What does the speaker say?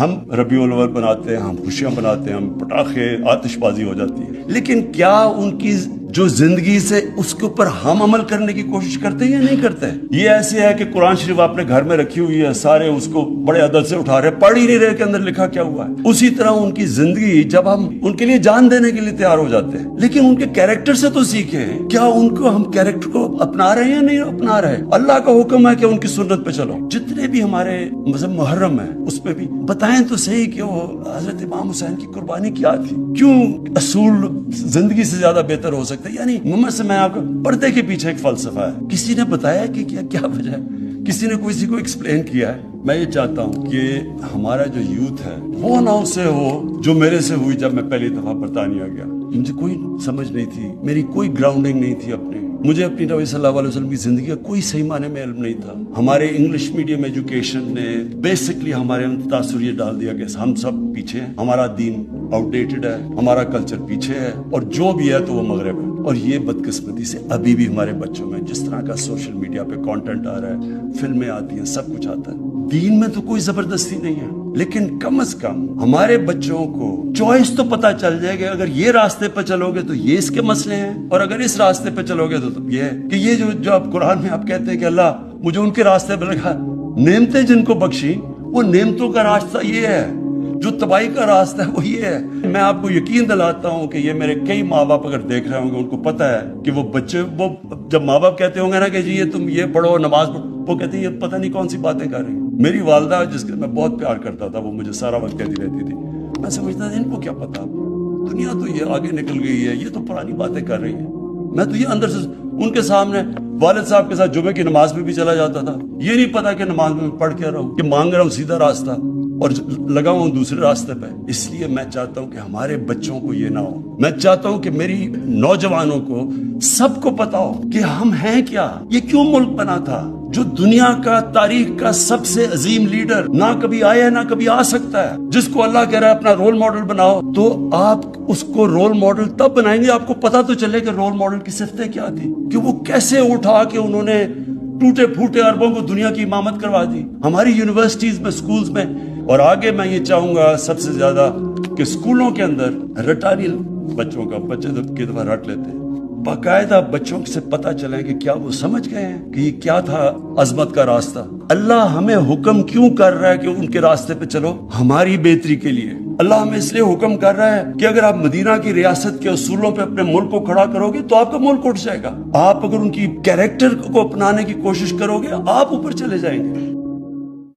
ہم ربیع الاول بناتے ہیں، ہم خوشیاں بناتے ہیں، ہم پٹاخے آتش بازی ہو جاتی ہے لیکن کیا ان کی جو زندگی سے اس کے اوپر ہم عمل کرنے کی کوشش کرتے ہیں یا نہیں کرتے؟ یہ ایسے ہے کہ قرآن شریف اپنے گھر میں رکھی ہوئی ہے، سارے اس کو بڑے عدد سے اٹھا رہے پڑھ ہی نہیں رہے کہ اندر لکھا کیا ہوا ہے۔ اسی طرح ان کی زندگی جب ہم ان کے لیے جان دینے کے لیے تیار ہو جاتے ہیں، لیکن ان کے کیریکٹر سے تو سیکھے ہیں۔ کیا ان کو ہم کیریکٹر کو اپنا رہے ہیں یا نہیں اپنا رہے؟ اللہ کا حکم ہے کہ ان کی سنت پہ چلو۔ جتنے بھی ہمارے مذہب محرم ہے اس پہ بھی بتائیں تو صحیح کہ وہ حضرت امام حسین کی قربانی کیا تھی؟ کیوں اصول زندگی سے زیادہ بہتر ہو سکتا ہے یعنی محمد سے میں آپ کو پردے کے پیچھے ایک فلسفہ ہے۔ کسی نے بتایا کہ کیا کیا وجہ ہے؟ کسی نے کسی کو ایکسپلین کیا ہے؟ میں یہ چاہتا ہوں کہ ہمارا جو یوتھ ہے، وہ نہ اسے ہو، جو میرے سے ہوئی جب میں پہلی دفعہ برطانیہ گیا۔ مجھے کوئی سمجھ نہیں تھی، میری کوئی گراؤنڈنگ نہیں تھی اپنے۔ مجھے اپنی نبی صلی اللہ علیہ وسلم کی زندگی کا کوئی صحیح معنی میں علم نہیں تھا۔ ہمارے انگلش میڈیم ایجوکیشن نے بیسکلی ہمارے اندر تاثر یہ ڈال دیا کہ ہم سب پیچھے ہیں۔ ہمارا دین آؤٹ ڈیٹڈ ہے، ہمارا کلچر پیچھے ہے، اور جو بھی ہے تو وہ مغرب ہے۔ اور یہ بدقسمتی سے ابھی بھی ہمارے بچوں میں جس طرح کا سوشل میڈیا پہ کانٹینٹ آ رہا ہے، فلمیں آتی ہیں، سب کچھ آتا ہے۔ دین میں تو کوئی زبردستی نہیں ہے، لیکن کم از کم ہمارے بچوں کو چوائس تو پتا چل جائے گا، اگر یہ راستے پہ چلو گے تو یہ اس کے مسئلے ہیں، اور اگر اس راستے پہ چلو گے تو یہ ہے کہ یہ جو جو آپ قرآن میں آپ کہتے ہیں کہ اللہ مجھے ان کے راستے پہ لگا نعمتیں جن کو بخشی، وہ نعمتوں کا راستہ یہ ہے، جو تباہی کا راستہ ہے، وہ یہ ہے۔ میں آپ کو یقین دلاتا ہوں کہ یہ میرے کئی ماں باپ اگر دیکھ رہے ہوں گے، ان کو پتا ہے کہ وہ بچے، وہ جب ماں باپ کہتے ہوں گے نا کہ جی یہ تم یہ پڑھو، نماز پڑھو، وہ کہتے ہیں یہ پتہ نہیں کون سی باتیں کر رہی ہیں۔ میری والدہ جس کے میں بہت پیار کرتا تھا، وہ مجھے سارا وقت کہتی رہتی تھی۔ میں سمجھتا تھا، ان کو کیا پتا؟ دنیا تو یہ آگے نکل گئی ہے، یہ تو پرانی باتیں کر رہی ہے میں تو یہ اندر سے، ان کے سامنے والد صاحب کے ساتھ جمعے کی نماز میں بھی چلا جاتا تھا۔ یہ نہیں پتا کہ نماز میں پڑھ کے رہا ہوں کہ مانگ رہا ہوں سیدھا راستہ اور لگا ہوں دوسرے راستے پہ۔ اس لیے میں چاہتا ہوں کہ ہمارے بچوں کو یہ نہ ہو۔ میں چاہتا ہوں کہ میری نوجوانوں کو سب کو پتا ہو کہ ہم ہیں کیا۔ یہ کیوں ملک بنا تھا؟ جو دنیا کا، تاریخ کا سب سے عظیم لیڈر نہ کبھی آیا ہے، نہ کبھی آ سکتا ہے۔ جس کو اللہ کہہ رہا ہے، اپنا رول ماڈل بناؤ۔ تو آپ اس کو رول ماڈل تب بنائیں گے، آپ کو پتا تو چلے کہ رول ماڈل کی صفتیں کیا تھی کہ وہ کیسے اٹھا کے انہوں نے ٹوٹے پھوٹے اربوں کو دنیا کی امامت کروا دی۔ ہماری یونیورسٹیز میں، سکولز میں۔ اور آگے میں یہ چاہوں گا سب سے زیادہ کہ سکولوں کے اندر رٹانی بچوں کا بچے کی دفعہ رٹ لیتے ہیں۔ باقاعدہ بچوں سے پتا چلے کہ کیا وہ سمجھ گئے ہیں کہ یہ کیا تھا عظمت کا راستہ۔ اللہ ہمیں حکم کیوں کر رہا ہے کہ ان کے راستے پہ چلو؟ ہماری بہتری کے لیے۔ اللہ ہمیں اس لیے حکم کر رہا ہے کہ اگر آپ مدینہ کی ریاست کے اصولوں پہ اپنے ملک کو کھڑا کرو گے تو آپ کا ملک اٹھ جائے گا۔ آپ اگر ان کی کیریکٹر کو اپنانے کی کوشش کرو گے، آپ اوپر چلے جائیں گے۔